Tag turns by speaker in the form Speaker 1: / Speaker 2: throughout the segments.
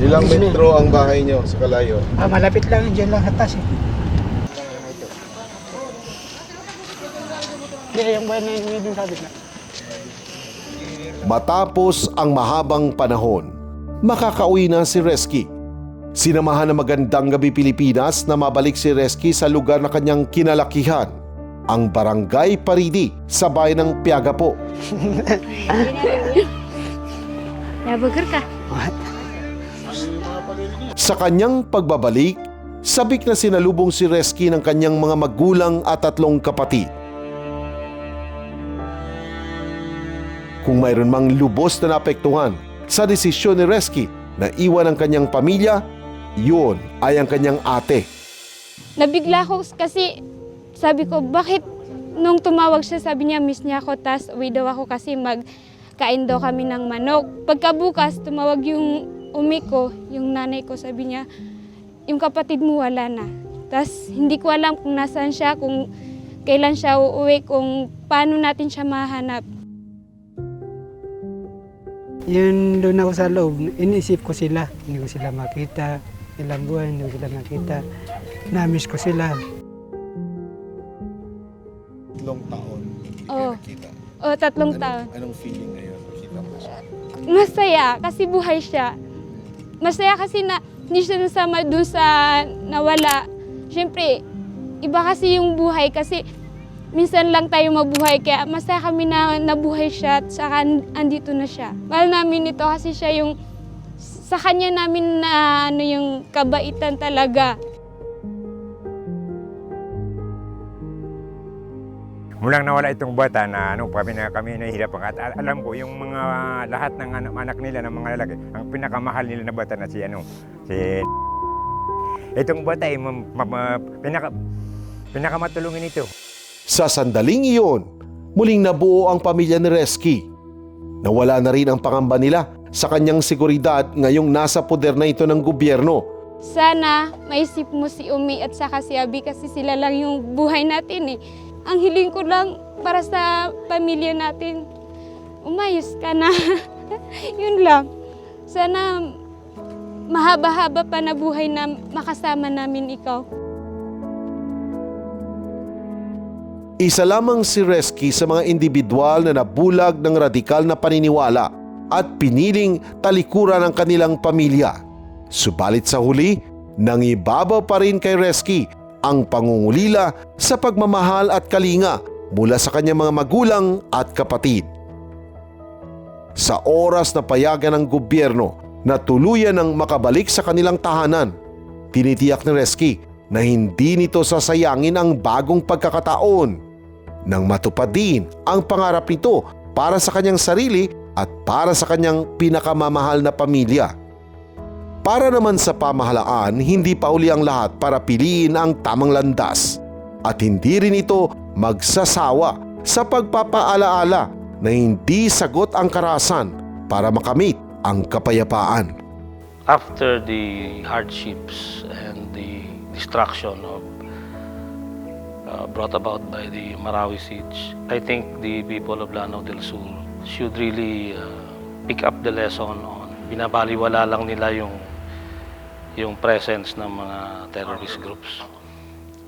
Speaker 1: Ilang metro ang bahay nyo sa Kalayo?
Speaker 2: Ah, malapit lang, dyan lang atas eh. Hindi, yung buhay na yung yung sabit na.
Speaker 3: Matapos ang mahabang panahon, makakauwi na si Reski. Sinamahan ng magandang gabi Pilipinas na mabalik si Reski sa lugar na kanyang kinalakihan, ang Barangay Paridi sa bayan ng Piagapo.
Speaker 4: Nabagar ka.
Speaker 3: Sa kanyang pagbabalik, sabik na sinalubong si Reski ng kanyang mga magulang at tatlong kapatid. Kung mayroon mang lubos na naapektuhan sa desisyon ni Reski na iwan ang kanyang pamilya, yun ay ang kanyang ate.
Speaker 4: Nabigla ako kasi sabi ko, bakit nung tumawag siya, sabi niya, miss niya ako, tas uwi daw ako kasi magkain daw kami ng manok. Pagkabukas, tumawag yung umi ko, yung nanay ko, sabi niya, yung kapatid mo wala na. Tas hindi ko alam kung nasaan siya, kung kailan siya uuwi, kung paano natin siya mahanap.
Speaker 2: Yun doon ako sa loob, iniisip ko sila. Hindi ko sila makita. Ilang buwan, hindi ko sila makita. Namiss ko sila.
Speaker 1: Tatlong taon.
Speaker 4: O, tatlong taon.
Speaker 1: Anong feeling ngayon? Nakita mo siya.
Speaker 4: Masaya kasi buhay siya. Masaya kasi na hindi siya nasama dun sa nawala. Siyempre, iba kasi yung buhay kasi minsan lang tayo mabuhay kaya masaya kami na nabuhay siya at saka an- andito na siya. Mahal namin ito kasi siya yung sa kanya namin na ano yung kabaitan talaga.
Speaker 5: Mulang nawala itong bata na ano, kami na kami nahihirapan. At al- alam ko, yung mga lahat ng anak, anak nila, ng mga lalaki, ang pinakamahal nila na bata na si ano, si Itong bata ay mam- ma- ma- pinaka, pinakamatulungin ito.
Speaker 3: Sa sandaling iyon, muling nabuo ang pamilya ni Reski. Nawala na rin ang pangamba nila sa kanyang seguridad ngayong nasa poder na ito ng gobyerno.
Speaker 4: Sana maisip mo si Umi at saka si Abi kasi sila lang yung buhay natin eh. Ang hiling ko lang para sa pamilya natin, umayos ka na. Yun lang. Sana mahaba-haba pa na buhay na makasama namin ikaw.
Speaker 3: Isa lamang si Reski sa mga individual na nabulag ng radikal na paniniwala at piniling talikuran ang kanilang pamilya. Subalit sa huli, nangibabaw pa rin kay Reski ang pangungulila sa pagmamahal at kalinga mula sa kanyang mga magulang at kapatid. Sa oras na payagan ng gobyerno na tuluyan ng makabalik sa kanilang tahanan, tinitiyak ni Reski na hindi nito sasayangin ang bagong pagkakataon nang matupad din ang pangarap nito para sa kanyang sarili at para sa kanyang pinakamamahal na pamilya. Para naman sa pamahalaan, hindi pa uli ang lahat para piliin ang tamang landas at hindi rin ito magsasawa sa pagpapaalaala na hindi sagot ang karasan para makamit ang kapayapaan.
Speaker 6: after the hardships and the destruction of uh, brought about by the Marawi siege, I think the people of Lanao del Sur should really uh, pick up the lesson on binabaliwala lang nila yung yung presence ng mga terrorist groups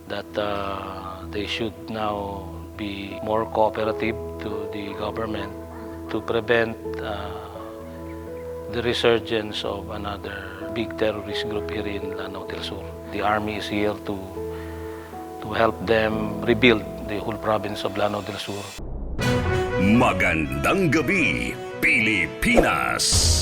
Speaker 6: that uh, they should now be more cooperative to the government to prevent uh, the resurgence of another big terrorist group here in Lanao del Sur. The army is here to to help them rebuild the whole province of Lanao del Sur.
Speaker 7: Magandang gabi, Pilipinas!